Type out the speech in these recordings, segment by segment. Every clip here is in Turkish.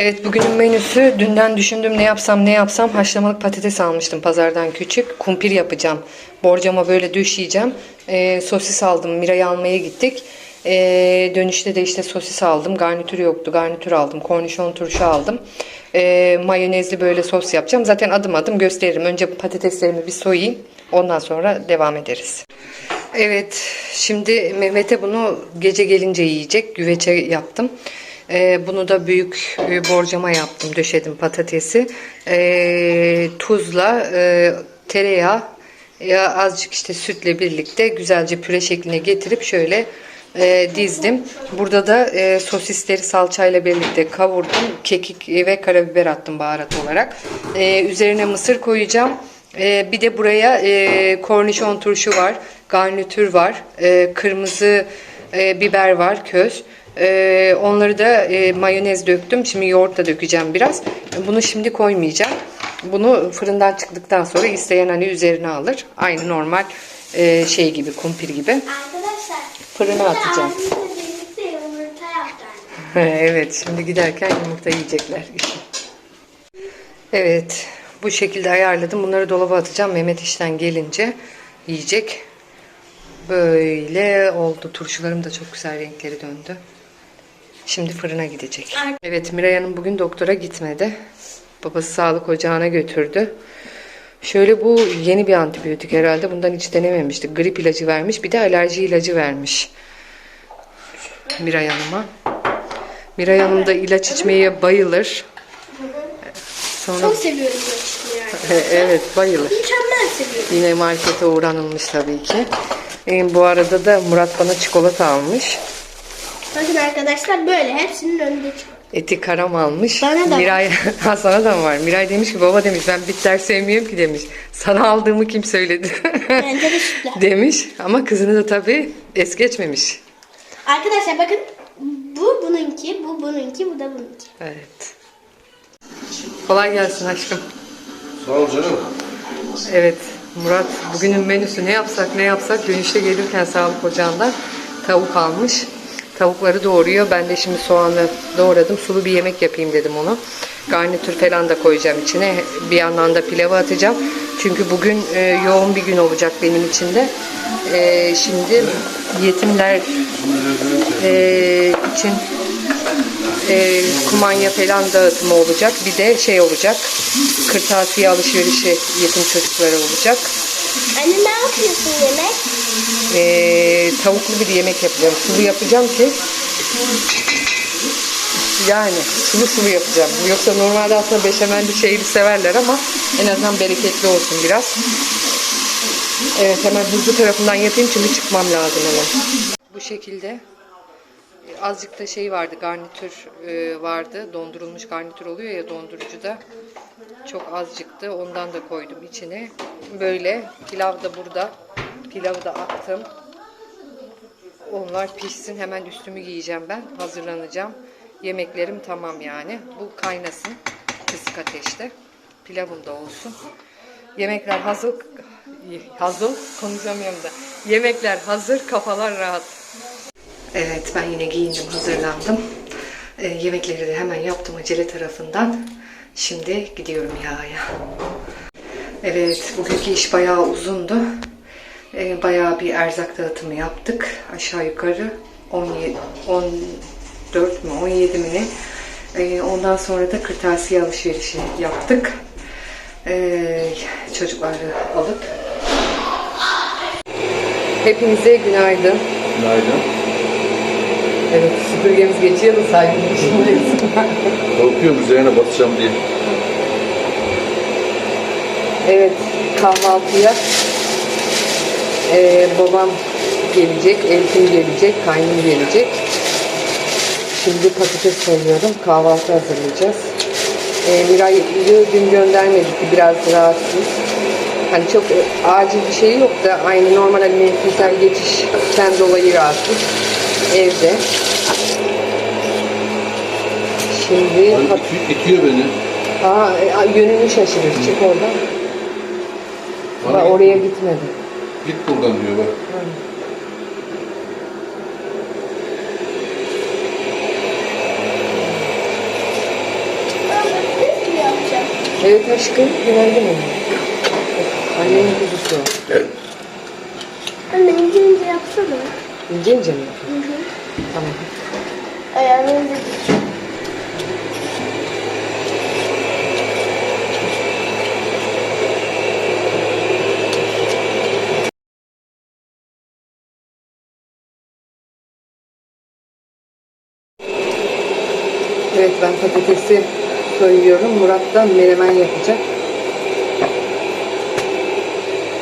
Evet bugünün menüsü dünden düşündüm ne yapsam ne yapsam haşlamalık patates almıştım pazardan küçük. Kumpir yapacağım. Borcama böyle düşeyeceğim. Ee, sosis aldım. Mira'yı almaya gittik. Ee, dönüşte de işte sosis aldım. Garnitür yoktu. Garnitür aldım. Kornişon turşu aldım. Ee, mayonezli böyle sos yapacağım. Zaten adım adım gösteririm. Önce patateslerimi bir soyayım. Ondan sonra devam ederiz. Evet, şimdi Mehmet'e bunu gece gelince yiyecek. Güveçe yaptım. Ee, bunu da büyük e, borcama yaptım. Döşedim patatesi. Ee, tuzla e, tereyağı ya azıcık işte sütle birlikte güzelce püre şekline getirip şöyle e, dizdim. Burada da e, sosisleri salçayla birlikte kavurdum. Kekik ve karabiber attım baharat olarak. E, üzerine mısır koyacağım. E, bir de buraya e, kornişon turşu var. Garnitür var. E, kırmızı e, biber var köz. E, onları da e, mayonez döktüm. Şimdi yoğurt da dökeceğim biraz. Bunu şimdi koymayacağım. Bunu fırından çıktıktan sonra isteyen hani üzerine alır. Aynı normal e, şey gibi kumpir gibi. Arkadaşlar. Fırına atacağım. evet şimdi giderken yumurta yiyecekler. Evet bu şekilde ayarladım. Bunları dolaba atacağım. Mehmet işten gelince yiyecek. Böyle oldu. Turşularım da çok güzel renkleri döndü. Şimdi fırına gidecek. Evet Miray Hanım bugün doktora gitmedi. Babası sağlık ocağına götürdü. Şöyle bu yeni bir antibiyotik herhalde. Bundan hiç denememiştik. Grip ilacı vermiş. Bir de alerji ilacı vermiş. Miray Hanım'a. Miray Hanım da ilaç içmeye bayılır. Sonra Çok seviyorum bu yani. evet bayılır. Mükemmel seviyorum. Yine markete uğranılmış tabii ki. Ee, bu arada da Murat bana çikolata almış. Bakın arkadaşlar böyle hepsinin önünde çıkıyor. Eti karam almış. Bana da var. Miray, ha sana da mı var? Miray demiş ki baba demiş ben bitter sevmiyorum ki demiş. Sana aldığımı kim söyledi? Bence de demiş ama kızını da tabii es geçmemiş. Arkadaşlar bakın bu bununki, bu bununki, bu da bununki. Evet. Kolay gelsin aşkım. Sağ ol canım. Evet Murat bugünün menüsü ne yapsak ne yapsak dönüşte gelirken sağlık ocağından tavuk almış. Tavukları doğruyor. Ben de şimdi soğanı doğradım. Sulu bir yemek yapayım dedim onu. Garnitür falan da koyacağım içine. Bir yandan da pilavı atacağım. Çünkü bugün e, yoğun bir gün olacak benim için de. E, şimdi yetimler e, için e, kumanya falan dağıtımı olacak. Bir de şey olacak. Kırtasiye alışverişi yetim çocuklara olacak. Anne ne yapıyorsun yemek? E, tavuklu bir yemek yapacağım. Sulu yapacağım ki yani sulu sulu yapacağım. Yoksa normalde aslında beşamelli şeyli severler ama en azından bereketli olsun biraz. Evet hemen hızlı tarafından yapayım çünkü çıkmam lazım hemen. Bu şekilde azıcık da şey vardı garnitür e, vardı. Dondurulmuş garnitür oluyor ya dondurucuda. Çok azıcıktı. Ondan da koydum içine. Böyle pilav da burada. Pilavı da attım. Onlar pişsin. Hemen üstümü giyeceğim ben. Hazırlanacağım. Yemeklerim tamam yani. Bu kaynasın. Kısık ateşte. Pilavım da olsun. Yemekler hazır. Hazır. Konuşamıyorum da. Yemekler hazır. Kafalar rahat. Evet ben yine giyindim. Hazırlandım. Ee, yemekleri de hemen yaptım acele tarafından. Şimdi gidiyorum yağya. Evet, bugünkü iş bayağı uzundu. Ee, bayağı bir erzak dağıtımı yaptık. Aşağı yukarı 17, 14 mü 17 mi ne? Ee, ondan sonra da kırtasiye alışverişi yaptık. Ee, çocukları alıp. Hepinize günaydın. Günaydın. Evet, süpürgemiz geçiyor da saygılı düşünmeyiz. Korkuyorum üzerine basacağım diye. Evet, kahvaltıya eee, babam gelecek, Elfin gelecek, kaynım gelecek. Şimdi patates soyuyorum, kahvaltı hazırlayacağız. Eee Miray'ı dün göndermedik, biraz rahatsız. Hani çok e, acil bir şey yok da aynı normal hani mevsimsel geçişten dolayı rahatsız. Evde. Şimdi Ay, pat- iti- itiyor beni. Aa, e, yönünü şaşırır. Çık oradan. Bak oraya gitmedi. Git buradan diyor bak. Evet aşkım güvendim onu. Annenin kuzusu. Anne ince ince yapsana. İnce ince mi? Hı hı. Tamam. Ayağını ince patatesi soyuyorum. Murat da menemen yapacak.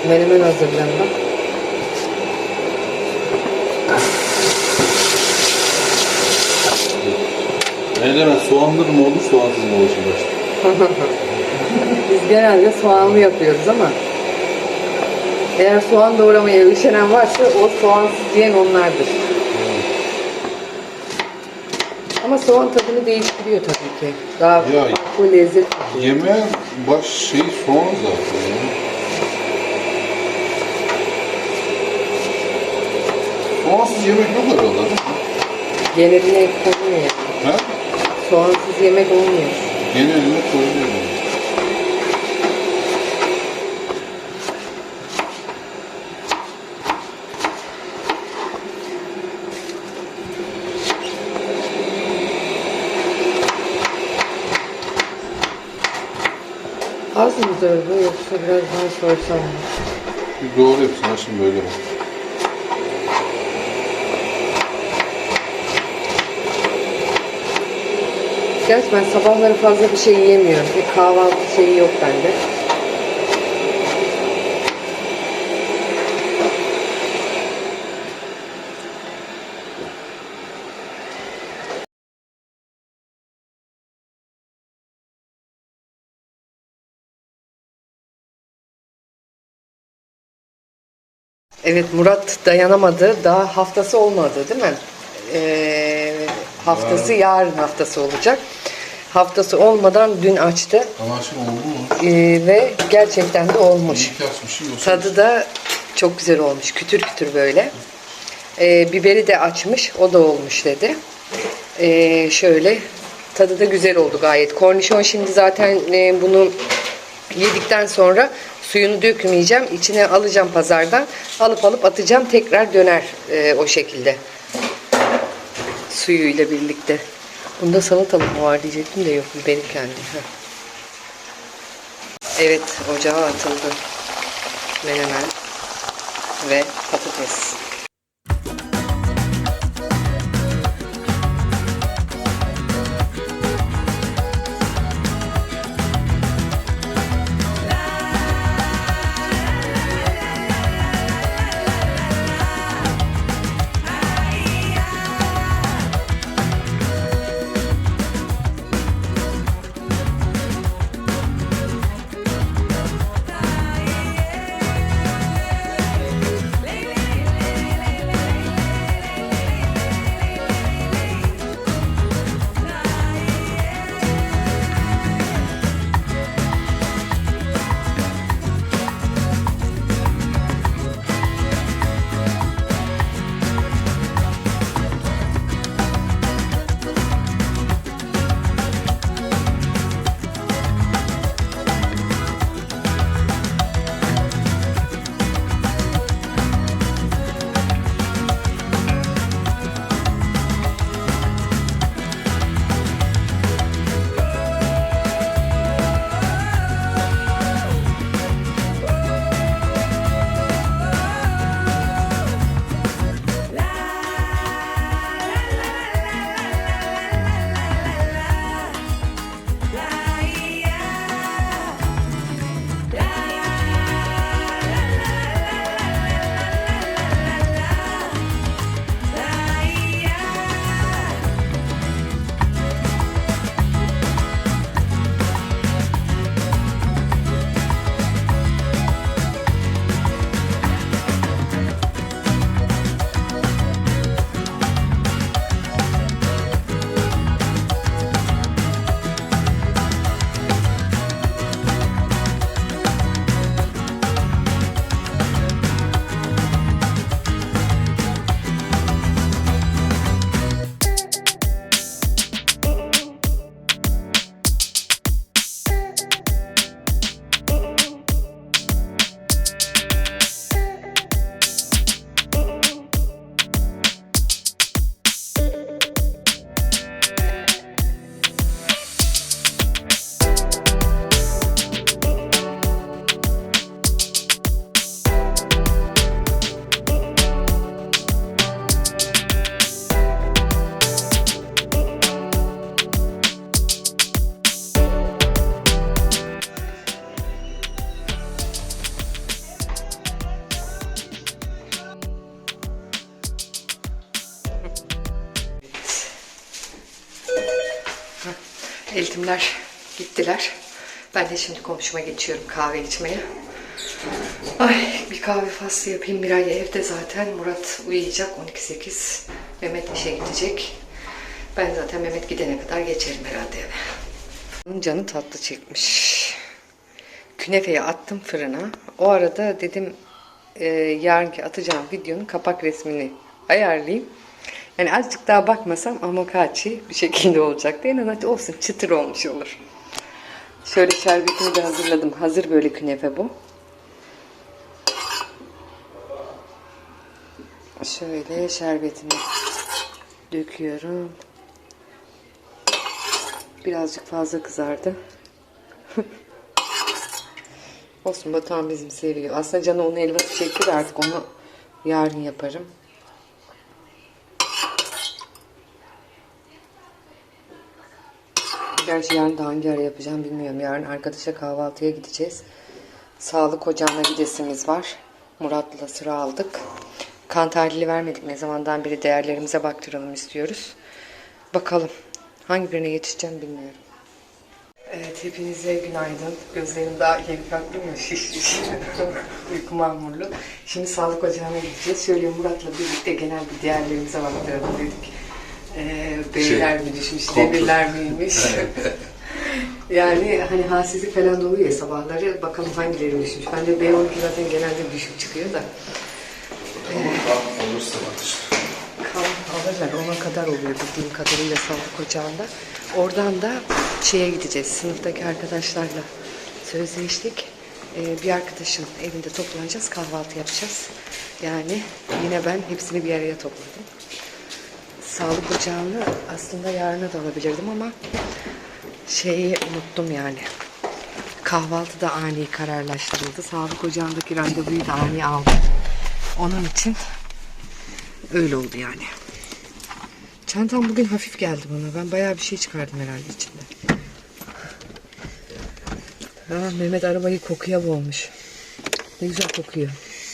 Menemen hazırlandı. Menemen soğanlı mı olur, soğansız mı olur şimdi başta? Biz genelde soğanlı yapıyoruz ama eğer soğan doğramaya üşenen varsa o soğansız yiyen onlardır. Ama soğan tadını değiştiriyor tabii ki. Daha Ya- farklı lezzet. Yemeğin baş şeyi soğan zaten ya. Soğansız yemek yok herhalde değil mi? Geneline konuyor yani. Ha? Soğansız yemek olmuyor. Geneline koyuluyor mıdır bu yoksa biraz daha soysam mı? Bir doğru hepsini ha şimdi böyle. Gerçi ben sabahları fazla bir şey yiyemiyorum. Bir kahvaltı şeyi yok bende. Evet Murat dayanamadı. Daha haftası olmadı değil mi? Ee, haftası yarın haftası olacak. Haftası olmadan dün açtı şimdi oldu mu? Ee, ve gerçekten de olmuş. İyi ki açmışım yoksa Tadı da çok güzel olmuş. Kütür kütür böyle. Ee, biberi de açmış. O da olmuş dedi. Ee, şöyle tadı da güzel oldu gayet. Kornişon şimdi zaten e, bunu yedikten sonra suyunu dökmeyeceğim. İçine alacağım pazardan. Alıp alıp atacağım. Tekrar döner e, o şekilde. Suyuyla birlikte. Bunda salatalık mı var diyecektim de yok. Biberim kendi. Evet ocağa atıldı. Menemen ve patates. Eltimler gittiler. Ben de şimdi komşuma geçiyorum kahve içmeye. Ay bir kahve faslı yapayım. Miray evde zaten. Murat uyuyacak 12.8. Mehmet işe gidecek. Ben zaten Mehmet gidene kadar geçerim herhalde eve. Canı tatlı çekmiş. Künefeyi attım fırına. O arada dedim e, yarınki atacağım videonun kapak resmini ayarlayayım. Yani azıcık daha bakmasam amokachi bir şekilde olacaktı. En azından olsun çıtır olmuş olur. Şöyle şerbetini de hazırladım. Hazır böyle künefe bu. Şöyle şerbetini döküyorum. Birazcık fazla kızardı. Olsun Batuhan bizim seviyor. Aslında canı onun helvası çekti de artık onu yarın yaparım. Gerçi yarın da hangi ara yapacağım bilmiyorum. Yarın arkadaşa kahvaltıya gideceğiz. Sağlık ocağına gidesimiz var. Murat'la sıra aldık. Kan tahlili vermedik. Ne zamandan beri değerlerimize baktıralım istiyoruz. Bakalım. Hangi birine yetişeceğim bilmiyorum. Evet hepinize günaydın. Gözlerim daha yeni kalktım ya şiş şiş. Uyku mamurlu. Şimdi sağlık ocağına gideceğiz. Şöyle Murat'la birlikte genel bir değerlerimize baktıralım dedik. Ee, beyler mi düşmüş, kontrol. demirler miymiş? yani hani halsizlik falan da oluyor ya sabahları. Bakalım hangileri düşmüş. Bende B12 zaten genelde düşük çıkıyor da. Olursa bakış. kan alırlar. Ona kadar oluyor bildiğim kadarıyla sağlık ocağında. Oradan da şeye gideceğiz. Sınıftaki arkadaşlarla sözleştik. Ee, bir arkadaşın evinde toplanacağız. Kahvaltı yapacağız. Yani yine ben hepsini bir araya topladım. Sağlık ocağını aslında yarına da alabilirdim ama şeyi unuttum yani. Kahvaltı da ani kararlaştırıldı. Sağlık ocağındaki randevuyu da ani aldım. Onun için Öyle oldu yani. Çantam bugün hafif geldi bana. Ben bayağı bir şey çıkardım herhalde içinde. Ha, Mehmet arabayı kokuya boğmuş. Ne güzel kokuyor.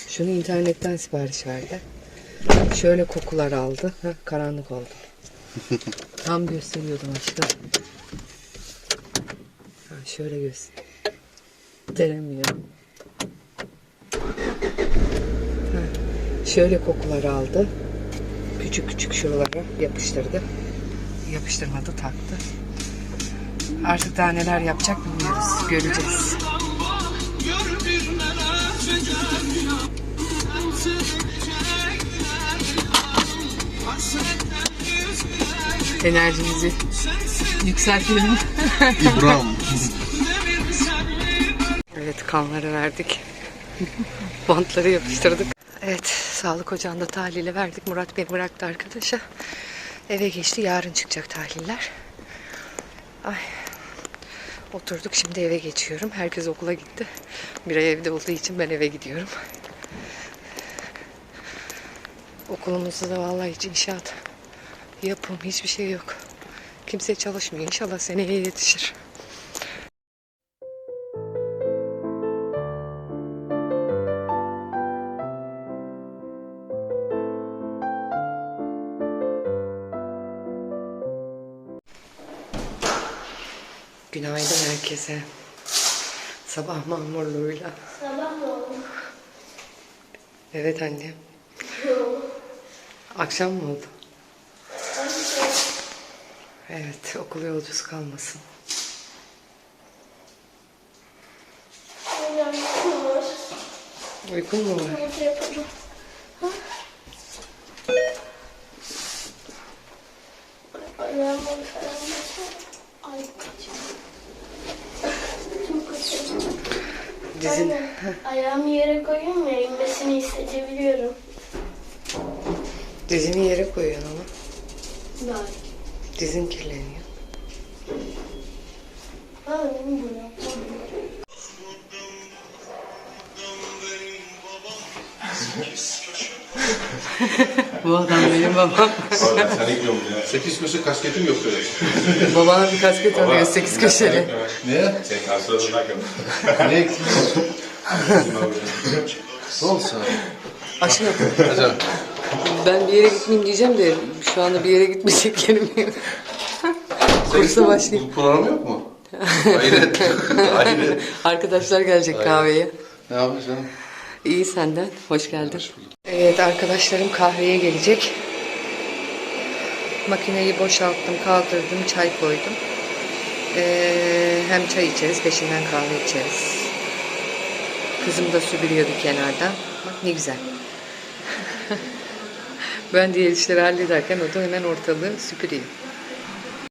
Şunu internetten sipariş verdi. Şöyle kokular aldı. Ha, karanlık oldu. Tam gösteriyordum aşkım. Ha, şöyle göster. Denemiyorum. Şöyle kokular aldı. Küçük küçük şuralara yapıştırdı. Yapıştırmadı taktı. Artık daha neler yapacak bilmiyoruz. Göreceğiz. Enerjimizi yükseltelim. İbrahim. Evet kanları verdik. Bantları yapıştırdık. Evet sağlık ocağında tahlili verdik. Murat beni bıraktı arkadaşa. Eve geçti. Yarın çıkacak tahliller. Ay. Oturduk şimdi eve geçiyorum. Herkes okula gitti. Bir ay evde olduğu için ben eve gidiyorum. Okulumuzda da vallahi hiç inşaat yapım hiçbir şey yok. Kimse çalışmıyor. İnşallah seneye yetişir. Günaydın herkese. Sabah mamurluğuyla. Sabah mı oldu? Evet anne. Akşam mı oldu? Evet okul yolcusu kalmasın. Hocam ne var? Uykun mu var? Orta yapalım. Ha? Ayağım var. Ay. Çok kaçıyor. Dizin. Aynen. Ayağımı yere koyuyorum ya inmesini hissedebiliyorum. Dizini yere koyuyorsun ama. Bak. Dizin kirleniyor. Bu adam benim babam. Sen ilk yolun ya. Sekiz köşe kasketim yok böyle. Babana bir kasket alıyor sekiz köşeli. Ne? Sen karşıladığına kadar. Ne ekliyorsun? ne olsa? Aşkım Hocam. Ben bir yere gitmeyeyim diyeceğim de şu anda bir yere gitmeyecek yerim yok. kursa başlayayım. Bu program yok mu? Hayret. Hayret. Arkadaşlar gelecek kahveye. Ne yapacaksın? İyi senden. Hoş geldin. Hoş bulduk. Evet arkadaşlarım kahveye gelecek. Makineyi boşalttım, kaldırdım, çay koydum. Ee, hem çay içeriz, peşinden kahve içeriz. Kızım da süpürüyor bir kenarda. Bak ne güzel. ben diğer işleri hallederken o da hemen ortalığı süpürüyor.